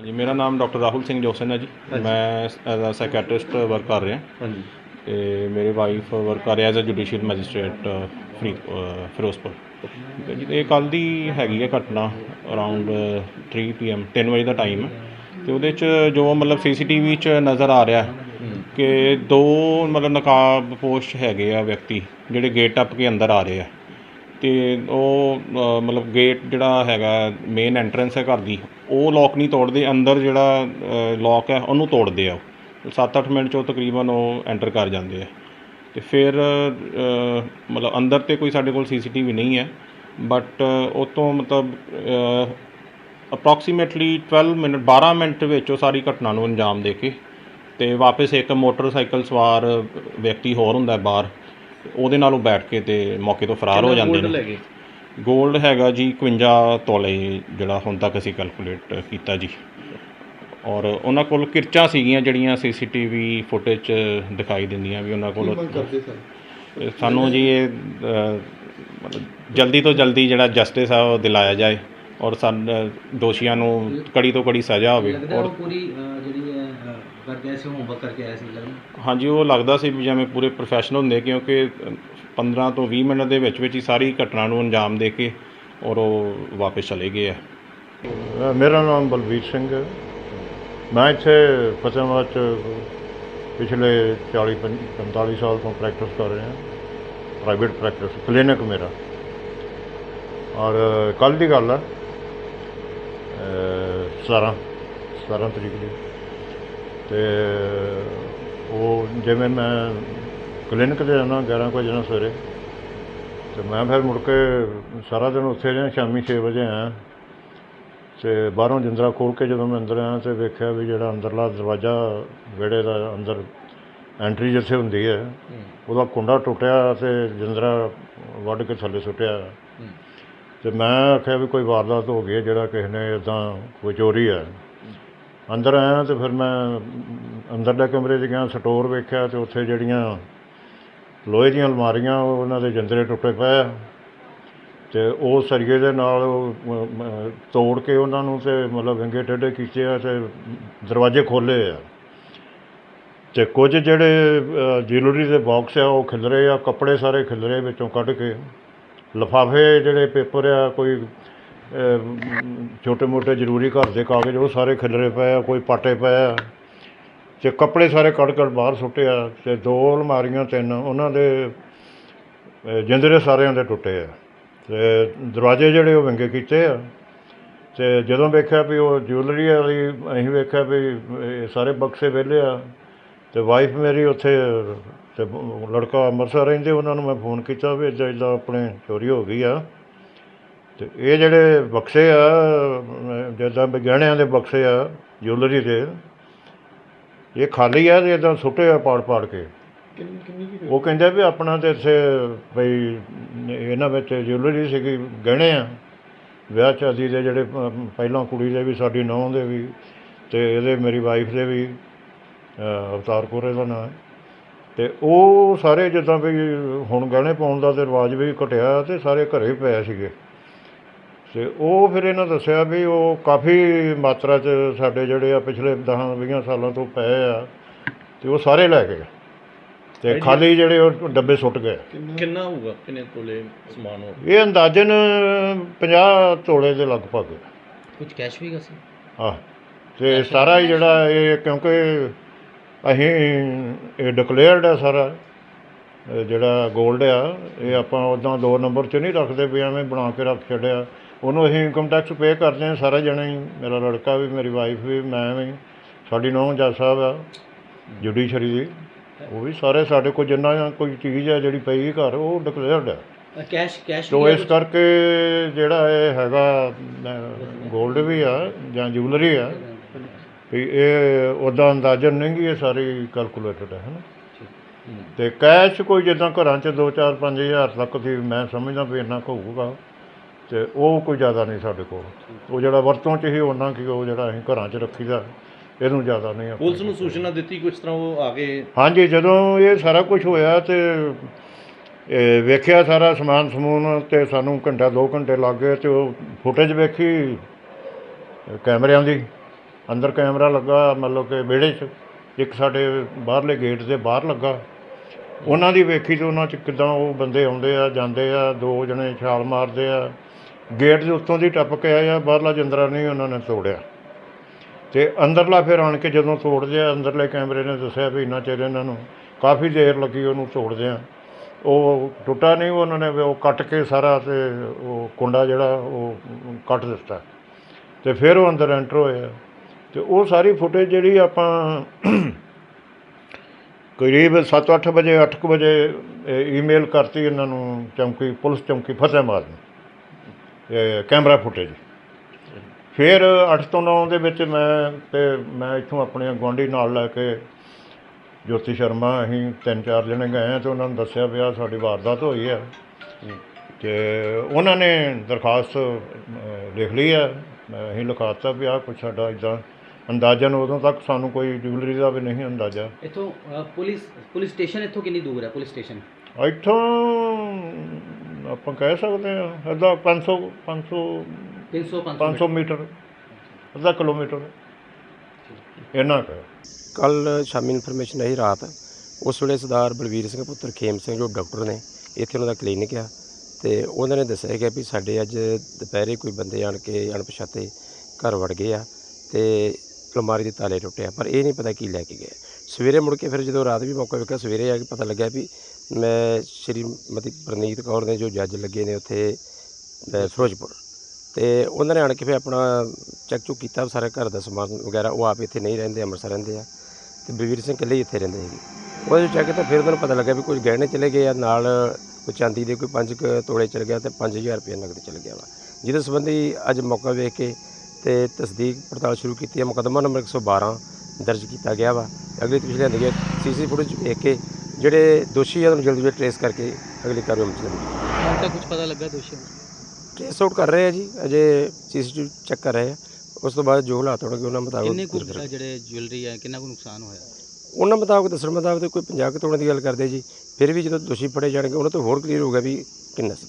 ਹਾਂਜੀ ਮੇਰਾ ਨਾਮ ਡਾਕਟਰ ਰਾਹੁਲ ਸਿੰਘ ਜੋਸਨ ਹੈ ਜੀ। ਮੈਂ ਐਜ਼ ਅ ਸਾਈਕੈਟ੍ਰਿਸਟ ਵਰਕ ਕਰ ਰਿਹਾ। ਹਾਂਜੀ। ਤੇ ਮੇਰੇ ਵਾਈਫ ਵਰਕ ਕਰ ਰਿਹਾ ਐਜ਼ ਅ ਜੁਡੀਸ਼ੀਅਲ ਮੈਜਿਸਟ੍ਰੇਟ ਫਰੀ ਫਿਰੋਜ਼ਪੁਰ ਜੀ ਇਹ ਕੱਲ ਦੀ ਹੈਗੀ ਹੈ ਘਟਨਾ ਅਰਾਊਂਡ 3 ਪੀਐਮ 3 ਵਜੇ ਦਾ ਟਾਈਮ ਹੈ। ਤੇ ਉਹਦੇ ਚ ਜੋ ਮਤਲਬ ਸੀਸੀਟੀਵੀ ਚ ਨਜ਼ਰ ਆ ਰਿਹਾ ਕਿ ਦੋ ਮਤਲਬ ਨਕਾਬ ਪੋਸ਼ ਹੈਗੇ ਆ ਵਿਅਕਤੀ ਜਿਹੜੇ ਗੇਟ ਟੱਪ ਕੇ ਅੰਦਰ ਆ ਰਹੇ ਆ। ਤੇ ਉਹ ਮਤਲਬ ਗੇਟ ਜਿਹੜਾ ਹੈਗਾ ਮੇਨ ਐਂਟਰੈਂਸ ਹੈ ਘਰ ਦੀ, ਉਹ ਲੋਕ ਨਹੀਂ ਤੋੜਦੇ, ਅੰਦਰ ਜਿਹੜਾ ਲੋਕ ਹੈ, ਉਹਨੂੰ ਤੋੜਦੇ ਆ 7-8 ਮਿੰਟ 'ਚ ਉਹ ਤਕਰੀਬਨ ਉਹ ਐਂਟਰ ਕਰ ਜਾਂਦੇ ਆ। ਅਤੇ ਫਿਰ ਮਤਲਬ ਅੰਦਰ ਤਾਂ ਕੋਈ ਸਾਡੇ ਕੋਲ ਸੀ ਸੀ ਟੀ ਵੀ ਨਹੀਂ ਹੈ ਬਟ ਉਹ ਤੋਂ ਮਤਲਬ ਅਪਰੋਕਸੀਮੇਟਲੀ 12 ਮਿੰਟ 12 ਮਿੰਟ ਵਿੱਚ ਉਹ ਸਾਰੀ ਘਟਨਾ ਨੂੰ ਅੰਜਾਮ ਦੇ ਕੇ ਅਤੇ ਵਾਪਸ ਇੱਕ ਮੋਟਰਸਾਈਕਲ ਸਵਾਰ ਵਿਅਕਤੀ ਹੋਰ ਹੁੰਦਾ ਬਾਹਰ। ਉਹਦੇ ਨਾਲ ਉਹ ਬੈਠ ਕੇ ਤੇ ਮੌਕੇ ਤੋਂ ਫਰਾਰ ਹੋ ਜਾਂਦੇ ਗੋਲਡ ਨੇ। ਲੈ ਗਏ? 골ਡ ਹੈਗਾ ਜੀ 51 ਤੋਲੇ ਜਿਹੜਾ ਹੁਣ ਤੱਕ ਅਸੀਂ ਕੈਲਕੂਲੇਟ ਕੀਤਾ ਜੀ। ਔਰ ਉਹਨਾਂ ਕੋਲ ਕਿਰਚਾਂ ਸੀਗੀਆਂ ਜਿਹੜੀਆਂ ਸੀਸੀਟੀਵੀ ਫੁਟੇਜ 'ਚ ਦਿਖਾਈ ਦਿੰਦੀਆਂ ਵੀ ਉਹਨਾਂ ਕੋਲ। ਸਨ ਜੀ ਇਹ ਮਤਲਬ ਜਲਦੀ ਤੋਂ ਜਲਦੀ ਜਿਹੜਾ ਜਸਟਿਸ ਆ ਉਹ ਦਿਲਾਇਆ ਜਾਏ। ਔਰ ਸਨ ਦੋਸ਼ੀਆਂ ਨੂੰ ਕੜੀ ਤੋਂ ਕੜੀ ਸਜ਼ਾ ਹੋਵੇ। ਔਰ ਪੂਰੀ ਜਿਹੜੀ ਕਰਕੇ ਆਏ ਸੀ ਹੋਮਵਰਕ ਕਰਕੇ ਆਇਆ ਸੀ ਲੱਗਦਾ ਹਾਂਜੀ ਉਹ ਲੱਗਦਾ ਸੀ ਵੀ ਜਿਵੇਂ ਪੂਰੇ ਪ੍ਰੋਫੈਸ਼ਨਲ ਹੁੰਦੇ ਕਿਉਂਕਿ 15 ਤੋਂ 20 ਮਿੰਟ ਦੇ ਵਿੱਚ ਵਿੱਚ ਹੀ ਸਾਰੀ ਘਟਨਾ ਨੂੰ ਅੰਜਾਮ ਦੇ ਕੇ ਔਰ ਉਹ ਵਾਪਸ ਚਲੇ ਗਏ ਆ। ਅ, ਮੇਰਾ ਨਾਮ ਬਲਵੀਰ ਸਿੰਘ ਹੈ। ਮੈਂ ਇੱਥੇ ਫਤਿਹਾਬਾਦ ਚ ਪਿਛਲੇ 40 ਪੰ- 45 ਸਾਲ ਤੋਂ ਪ੍ਰੈਕਟਿਸ ਕਰ ਰਿਹਾ ਪ੍ਰਾਈਵੇਟ ਪ੍ਰੈਕਟਿਸ ਕਲੀਨਿਕ ਮੇਰਾ। ਔਰ ਕੱਲ ਦੀ ਗੱਲ ਹੈ ਅ, 17 17 ਤਰੀਕ ਦੀ। ਤੇ ਉਹ ਜਿਵੇਂ ਮੈਂ ਕਲੀਨਿਕ ਤੇ ਜਾਣਾ 11 ਕੁ ਵਜੇ ਨਾਲ ਸਵੇਰੇ ਤੇ ਮੈਂ ਫਿਰ ਮੁੜ ਕੇ ਸਾਰਾ ਦਿਨ ਉੱਥੇ ਰਿਹਾ ਸ਼ਾਮੀ 6 ਵਜੇ ਆਇਆ। ਤੇ ਬਾਹਰੋਂ ਜਿੰਦਰਾ ਖੋਲ ਕੇ ਜਦੋਂ ਮੈਂ ਅੰਦਰ ਆਇਆ ਤੇ ਵੇਖਿਆ ਵੀ ਜਿਹੜਾ ਅੰਦਰਲਾ ਦਰਵਾਜ਼ਾ ਵਿਹੜੇ ਦਾ ਅੰਦਰ ਐਂਟਰੀ ਜਿੱਥੇ ਹੁੰਦੀ ਹੈ ਉਹਦਾ ਕੁੰਡਾ ਟੁੱਟਿਆ ਤੇ ਜਿੰਦਰਾ ਵੱਢ ਕੇ ਥੱਲੇ ਸੁੱਟਿਆ। ਤੇ ਮੈਂ ਆਖਿਆ ਵੀ ਕੋਈ ਵਾਰਦਾਤ ਹੋ ਗਈ ਹੈ ਜਿਹੜਾ ਕਿਸੇ ਨੇ ਇਦਾਂ ਕੋਈ ਚੋਰੀ ਹੈ। ਅੰਦਰ ਆਇਆ ਅਤੇ ਫਿਰ ਮੈਂ ਅੰਦਰਲੇ ਕਮਰੇ 'ਚ ਗਿਆ, ਸਟੋਰ ਵੇਖਿਆ ਅਤੇ ਉੱਥੇ ਜਿਹੜੀਆਂ ਲੋਹੇ ਦੀਆਂ ਅਲਮਾਰੀਆਂ ਉਹਨਾਂ ਦੇ ਜਿੰਦਰੇ ਟੁੱਟੇ ਪਏ ਆ। ਅਤੇ ਉਹ ਸਰੀਏ ਦੇ ਨਾਲ ਤੋੜ ਕੇ ਉਹਨਾਂ ਨੂੰ ਅਤੇ ਮਤਲਬ ਵਿੰਗੇ ਟੇਢੇ ਕੀਤੇ ਆ ਅਤੇ ਦਰਵਾਜ਼ੇ ਖੋਲ੍ਹੇ ਆ। ਅਤੇ ਕੁਝ ਜਿਹੜੇ ਜਿਊਲਰੀ ਦੇ ਬਾਕਸ ਆ, ਉਹ ਖਿਲਰੇ ਆ, ਕੱਪੜੇ ਸਾਰੇ ਖਿਲਰੇ ਵਿੱਚੋਂ ਕੱਢ ਕੇ। ਲਿਫਾਫੇ ਜਿਹੜੇ ਪੇਪਰ ਆ, ਕੋਈ ਛੋਟੇ ਮੋਟੇ ਜ਼ਰੂਰੀ ਘਰ ਦੇ ਕਾਗਜ਼, ਉਹ ਸਾਰੇ ਖਿਲਰੇ ਪਏ ਆ, ਕੋਈ ਪਾਟੇ ਪਏ ਆ। ਤੇ ਕੱਪੜੇ ਸਾਰੇ ਕੱਢ ਕੱਢ ਬਾਹਰ ਸੁੱਟੇ ਆ, ਤੇ ਦੋ ਅਲਮਾਰੀਆਂ, ਤਿੰਨ, ਉਹਨਾਂ ਦੇ ਜਿੰਦਰੇ ਸਾਰਿਆਂ ਦੇ ਟੁੱਟੇ ਆ। ਅਤੇ ਦਰਵਾਜ਼ੇ ਜਿਹੜੇ ਉਹ ਵਿੰਗੇ ਕੀਤੇ ਆ। ਅਤੇ ਜਦੋਂ ਵੇਖਿਆ ਵੀ ਉਹ ਜਿਊਲਰੀ ਵਾਲੀ, ਅਸੀਂ ਵੇਖਿਆ ਵੀ, ਇਹ ਸਾਰੇ ਬਕਸੇ ਵਿਹਲੇ ਆ। ਅਤੇ ਵਾਈਫ ਮੇਰੀ ਉੱਥੇ ਅਤੇ ਲੜਕਾ ਅੰਮ੍ਰਿਤਸਰ ਰਹਿੰਦੇ, ਉਹਨਾਂ ਨੂੰ ਮੈਂ ਫੋਨ ਕੀਤਾ ਵੀ ਇੱਦਾਂ ਇੱਦਾਂ ਆਪਣੇ ਚੋਰੀ ਹੋ ਗਈ ਆ। ਤੇ ਇਹ ਜਿਹੜੇ ਬਕਸੇ ਆ ਜਿੱਦਾਂ ਵੀ ਗਹਿਣਿਆਂ ਦੇ ਬਕਸੇ ਆ ਜਿਊਲਰੀ ਦੇ ਇਹ ਖਾਲੀ ਆ ਤੇ ਇਦਾਂ ਸੁੱਟੇ ਆ ਪਾੜ ਪਾੜ ਕੇ। ਉਹ ਕਹਿੰਦੇ ਵੀ ਆਪਣਾ ਤੇ ਇੱਥੇ ਬਈ ਇਹਨਾਂ ਵਿੱਚ ਜਿਊਲਰੀ ਸੀਗੀ ਗਹਿਣੇ ਆ। ਵਿਆਹ ਸ਼ਾਦੀ ਦੇ ਜਿਹੜੇ ਪਹਿਲਾਂ ਕੁੜੀ ਦੇ ਵੀ ਸਾਡੀ ਨੌਂ ਦੇ ਵੀ ਤੇ ਇਹਦੇ ਮੇਰੀ ਵਾਈਫ ਦੇ ਵੀ ਅਵਤਾਰ ਕੌਰ ਇਹਦਾ ਨਾਂ। ਹੈ ਤੇ ਉਹ ਸਾਰੇ ਜਿੱਦਾਂ ਵੀ ਹੁਣ ਗਹਿਣੇ ਪਾਉਣ ਦਾ ਤੇ ਰਿਵਾਜ ਵੀ ਘਟਿਆ ਤੇ ਸਾਰੇ ਘਰੇ ਪਏ ਸੀਗੇ। ਤੇ ਉਹ ਫਿਰ ਇਹਨਾਂ ਦੱਸਿਆ ਵੀ ਉਹ ਕਾਫੀ ਮਾਤਰਾ 'ਚ ਸਾਡੇ ਜਿਹੜੇ ਆ ਪਿਛਲੇ 10 20 ਸਾਲਾਂ ਤੋਂ ਪਏ ਆ ਤੇ ਉਹ ਸਾਰੇ ਲੈ ਗਏ। ਤੇ ਖਾਲੀ ਜਿਹੜੇ ਉਹ ਡੱਬੇ ਸੁੱਟ ਗਏ। ਕਿੰਨਾ ਹੋਊਗਾ? ਕਿੰਨੇ ਤੋਲੇ ਸਮਾਨ ਹੋ ਇਹ ਅੰਦਾਜ਼ਨ 50 ਤੋਲੇ ਦੇ ਲਗਭਗ। ਕੁਝ ਕੈਸ਼ ਵੀ ਸੀ? ਆ ਤੇ ਸਾਰਾ ਹੀ ਜਿਹੜਾ ਇਹ ਕਿਉਂਕਿ ਅਸੀਂ ਇਹ ਡਿਕਲੇਅਰਡ ਹੈ ਸਾਰਾ ਜਿਹੜਾ 골ਡ ਆ ਇਹ ਆਪਾਂ ਉਦਾਂ ਦੋ ਨੰਬਰ 'ਚ ਨਹੀਂ ਰੱਖਦੇ ਵੀ ਐਵੇਂ ਬਣਾ ਕੇ ਰੱਖ ਛੱਡਿਆ। ਉਹਨੂੰ ਅਸੀਂ ਇਨਕਮ ਟੈਕਸ ਪੇ ਕਰਦੇ ਹਾਂ ਸਾਰਾ ਜਣੇ ਹੀ। ਮੇਰਾ ਲੜਕਾ ਵੀ ਮੇਰੀ ਵਾਈਫ ਵੀ ਮੈਂ ਵੀ। ਸਾਡੀ ਨੌਂ ਜੱਜ ਸਾਹਿਬ ਆ ਜੁਡੀਸ਼ਰੀ ਦੀ। ਉਹ ਵੀ ਸਾਰੇ ਸਾਡੇ ਕੋਲ ਜਿੰਨਾ ਕੋਈ ਚੀਜ਼ ਹੈ ਜਿਹੜੀ ਪਈ ਘਰ ਉਹ ਡਿਕਲੇਅਰਡ ਹੈ ਕੈਸ਼ ਕੈਸ਼ ਤੋ ਇਸ ਕਰਕੇ ਜਿਹੜਾ ਇਹ ਹੈਗਾ 골ਡ ਵੀ ਆ ਜਾਂ ਜੁਐਲਰੀ ਆ ਵੀ ਇਹ ਉਦਾਂ ਅੰਦਾਜ਼ਨ ਨਹੀਂ ਗੀ ਇਹ ਸਾਰੀ ਕੈਲਕੂਲੇਟਡ ਹੈ ਹਨਾ? ਤੇ ਕੈਸ਼ ਕੋਈ ਜਿੱਦਾਂ ਘਰਾਂ 'ਚ 2 4 5000 ਤੱਕ ਦੀ ਮੈਂ ਸਮਝਦਾ ਵੀ ਇੰਨਾ ਕੁ ਹੋਊਗਾ। ਤੇ ਉਹ ਕੋਈ ਜ਼ਿਆਦਾ ਨਹੀਂ ਸਾਡੇ ਕੋਲ। ਉਹ ਜਿਹੜਾ ਵਰਤੋਂ 'ਚ ਹੀ ਉਹਨਾਂ ਕਿ ਉਹ ਜਿਹੜਾ ਅਸੀਂ ਘਰਾਂ 'ਚ ਰੱਖੀਦਾ ਇਹਨੂੰ ਜ਼ਿਆਦਾ ਨਹੀਂ ਆਪਣੇ ਪੁਲਿਸ ਨੂੰ ਸੂਚਨਾ ਦਿੱਤੀ ਕੁਝ ਤਰ੍ਹਾਂ ਉਹ ਆ ਕੇ? ਹਾਂਜੀ ਜਦੋਂ ਇਹ ਸਾਰਾ ਕੁਝ ਹੋਇਆ ਤੇ ਇਹ ਵੇਖਿਆ ਸਾਰਾ ਸਮਾਨ ਸਮੂਨ ਤੇ ਸਾਨੂੰ ਘੰਟਾ 2 ਘੰਟੇ ਲੱਗ ਗਏ ਤੇ ਉਹ ਫੁਟੇਜ ਵੇਖੀ ਕੈਮਰਿਆਂ ਦੀ। ਅੰਦਰ ਕੈਮਰਾ ਲੱਗਾ ਮਤਲਬ ਕਿ ਵਿਹੜੇ 'ਚ। ਇੱਕ ਸਾਡੇ ਬਾਹਰਲੇ ਗੇਟ ਦੇ ਬਾਹਰ ਲੱਗਾ। ਉਹਨਾਂ ਦੀ ਵੇਖੀ ਤੇ ਉਹਨਾਂ 'ਚ ਕਿਦਾਂ ਉਹ ਬੰਦੇ ਆਉਂਦੇ ਆ ਜਾਂਦੇ ਆ ਦੋ ਜਣੇ ਛਾਲ ਮਾਰਦੇ ਆ। ਗੇਟ ਦੇ ਉੱਤੋਂ ਦੀ ਟੱਪ ਕੇ ਆਇਆ ਬਾਹਰਲਾ ਜਿੰਦਰਾ ਨਹੀਂ ਉਹਨਾਂ ਨੇ ਤੋੜਿਆ। ਤੇ ਅੰਦਰਲਾ ਫਿਰ ਆਣ ਕੇ ਜਦੋਂ ਤੋੜਦੇ ਆ, ਅੰਦਰਲੇ ਕੈਮਰੇ ਨੇ ਦੱਸਿਆ ਵੀ ਇੰਨਾ ਚਿਰ ਇਹਨਾਂ ਨੂੰ ਕਾਫੀ ਦੇਰ ਲੱਗੀ ਉਹਨੂੰ ਤੋੜਦੇ ਆ। ਉਹ ਟੁੱਟਾ ਨਹੀਂ ਉਹਨਾਂ ਨੇ ਵੀ ਉਹ ਕੱਟ ਕੇ ਸਾਰਾ ਤੇ ਉਹ ਕੁੰਡਾ ਜਿਹੜਾ ਉਹ ਕੱਟ ਦਿੱਤਾ। ਤੇ ਫਿਰ ਉਹ ਅੰਦਰ ਐਂਟਰ ਹੋਏ ਆ। ਤੇ ਉਹ ਸਾਰੀ ਫੁਟੇਜ ਜਿਹੜੀ ਆਪਾਂ ਕਰੀਬ 7-8 ਵਜੇ 8 ਵਜੇ ਈਮੇਲ ਕਰਤੀ ਇਹਨਾਂ ਨੂੰ ਚੌਂਕੀ, ਪੁਲਿਸ ਚੌਂਕੀ ਫਤਿਹਬਾਦ ਨੂੰ। Camera footage. ਫਿਰ 8 ਤੋਂ 9 ਦੇ ਵਿੱਚ ਮੈਂ ਤੇ ਮੈਂ ਇੱਥੋਂ ਆਪਣੇ ਗੁਆਂਢੀ ਨਾਲ ਲੈ ਕੇ ਜੋਤੀ ਸ਼ਰਮਾ ਅਸੀਂ ਤਿੰਨ ਚਾਰ ਜਣੇ ਗਏ ਆ ਤੇ ਉਹਨਾਂ ਨੂੰ ਦੱਸਿਆ ਵੀ ਆਹ ਸਾਡੀ ਵਾਰਦਾਤ ਹੋਈ ਹੈ। ਤੇ ਉਹਨਾਂ ਨੇ ਦਰਖਾਸਤ ਲਿਖ ਲਈ ਹੈ ਅਸੀਂ ਲਿਖਾਤਾ ਵੀ ਆਹ ਕੁਛ ਸਾਡਾ ਇਦਾਂ ਅੰਦਾਜ਼ਨ ਉਦੋਂ ਤੱਕ ਸਾਨੂੰ ਕੋਈ ਜੁਐਲਰੀ ਦਾ ਵੀ ਨਹੀਂ ਅੰਦਾਜ਼ਾ। ਇੱਥੋਂ ਪੁਲਿਸ ਪੁਲਿਸ ਸਟੇਸ਼ਨ ਇੱਥੋਂ ਕਿੰਨੀ ਦੂਰ ਹੈ ਪੁਲਿਸ ਸਟੇਸ਼ਨ? ਇੱਥੋਂ ਆਪਾਂ ਕਹਿ ਸਕਦੇ ਹਾਂ ਅੱਧਾ 500 500 300 500 ਮੀਟਰ। ਅੱਧਾ ਕਿਲੋਮੀਟਰ। ਇੰਨਾ ਕੁ ਕੱਲ ਸ਼ਾਮੀ ਇਨਫੋਰਮੇਸ਼ਨ ਆਈ ਰਾਤ ਉਸ ਵੇਲੇ ਸਰਦਾਰ ਬਲਵੀਰ ਸਿੰਘ ਪੁੱਤਰ ਖੇਮ ਸਿੰਘ ਜੋ ਡਾਕਟਰ ਨੇ ਇੱਥੇ ਉਹਨਾਂ ਦਾ ਕਲੀਨਿਕ ਆ ਤੇ ਉਹਨਾਂ ਨੇ ਦੱਸਿਆ ਕਿ ਵੀ ਸਾਡੇ ਅੱਜ ਦੁਪਹਿਰੇ ਕੋਈ ਬੰਦੇ ਆਣ ਕੇ ਅਣਪਛਾਤੇ ਘਰ ਵੜ ਗਏ ਆ ਤੇ ਅਲਮਾਰੀ ਦੇ ਤਾਲੇ ਟੁੱਟੇ ਆ ਪਰ ਇਹ ਨਹੀਂ ਪਤਾ ਕੀ ਲੈ ਕੇ ਗਏ। ਸਵੇਰੇ ਮੁੜ ਕੇ ਫਿਰ ਜਦੋਂ ਰਾਤ ਵੀ ਮੌਕਾ ਵੇਖਿਆ ਸਵੇਰੇ ਆ ਕੇ ਪਤਾ ਲੱਗਿਆ ਵੀ ਮੈਂ ਸ਼੍ਰੀਮਤੀ ਪ੍ਰਨੀਤ ਕੌਰ ਦੇ ਜੋ ਜੱਜ ਲੱਗੇ ਨੇ ਉੱਥੇ ਫਿਰੋਜ਼ਪੁਰ। ਤੇ ਉਹਨਾਂ ਨੇ ਆਣ ਕੇ ਫਿਰ ਆਪਣਾ ਚੈੱਕ ਚੁੱਕ ਕੀਤਾ, ਸਾਰਾ ਘਰ ਦਾ ਸਮਾਨ ਵਗੈਰਾ, ਉਹ ਆਪ ਇੱਥੇ ਨਹੀਂ ਰਹਿੰਦੇ, ਅੰਮ੍ਰਿਤਸਰ ਰਹਿੰਦੇ ਆ। ਤੇ ਬਲਵੀਰ ਸਿੰਘ ਇਕੱਲੇ ਹੀ ਇੱਥੇ ਰਹਿੰਦੇ ਸੀਗੇ। ਉਹਦੇ ਚੈੱਕ ਕੀਤਾ ਫਿਰ ਉਹਨਾਂ ਨੂੰ ਪਤਾ ਲੱਗਾ ਵੀ ਕੁਝ ਗਹਿਣੇ ਚਲੇ ਗਏ ਆ, ਨਾਲ ਕੋਈ ਚਾਂਦੀ ਦੇ ਕੋਈ 5 ਤੋਲੇ ਚਲ ਗਿਆ ਤੇ 5000 ਰੁਪਏ ਨਗਦ ਚਲ ਗਿਆ ਵਾ। ਜਿਹਦੇ ਸੰਬੰਧੀ ਅੱਜ ਮੌਕਾ ਵੇਖ ਕੇ ਤੇ ਤਸਦੀਕ ਪੜਤਾਲ ਸ਼ੁਰੂ ਕੀਤੀ ਹੈ। ਮੁਕੱਦਮਾ ਨੰਬਰ 112 ਦਰਜ ਕੀਤਾ ਗਿਆ ਵਾ। ਅਗਲੀ ਤਫਸੀਲ ਲਿਆਂਦੀ ਗਈ ਸੀਸੀ ਫੁਟੇਜ ਵੇਖ ਕੇ ਜਿਹੜੇ ਦੋਸ਼ੀ ਆ ਉਹਨਾਂ ਨੂੰ ਜਲਦੀ ਜਲਦੀ ਟ੍ਰੇਸ ਕਰਕੇ ਅਗਲੀ ਕਾਰਵਾਈ ਅਮਲ ਚ ਲਿਆਂਦੀ ਹੁਣ ਤੱਕ ਕੁਝ ਪਤਾ ਲੱਗਾ ਦੋਸ਼ੀਆਂ ਦਾ ਟ੍ਰੇਸ ਆਊਟ ਕਰ ਰਹੇ ਆ ਜੀ ਅਜੇ ਸੀਸੀਟੀਵੀ ਚੈੱਕ ਕਰ ਰਹੇ ਆ। ਉਸ ਤੋਂ ਬਾਅਦ ਜੋ ਹਾਲਾਤ ਹੋਣਗੇ ਉਹਨਾਂ ਮੁਤਾਬਕ ਕਿੰਨੇ ਕੁ ਕਰਾਂਗੇ। ਜਿਹੜੇ ਜੁਐਲਰੀ ਹੈ ਕਿੰਨਾ ਕੁ ਨੁਕਸਾਨ ਹੋਇਆ? ਉਹਨਾਂ ਮੁਤਾਬਕ ਦੱਸਣ ਮੁਤਾਬਕ ਕੋਈ 50 ਕੁ ਤੋਲੇ ਦੀ ਗੱਲ ਕਰਦੇ ਜੀ। ਫਿਰ ਵੀ ਜਦੋਂ ਦੋਸ਼ੀ ਫੜੇ ਜਾਣਗੇ ਉਹਨਾਂ ਤੋਂ ਹੋਰ ਕਲੀਅਰ ਹੋਊਗਾ ਵੀ ਕਿੰਨਾ ਸੀ।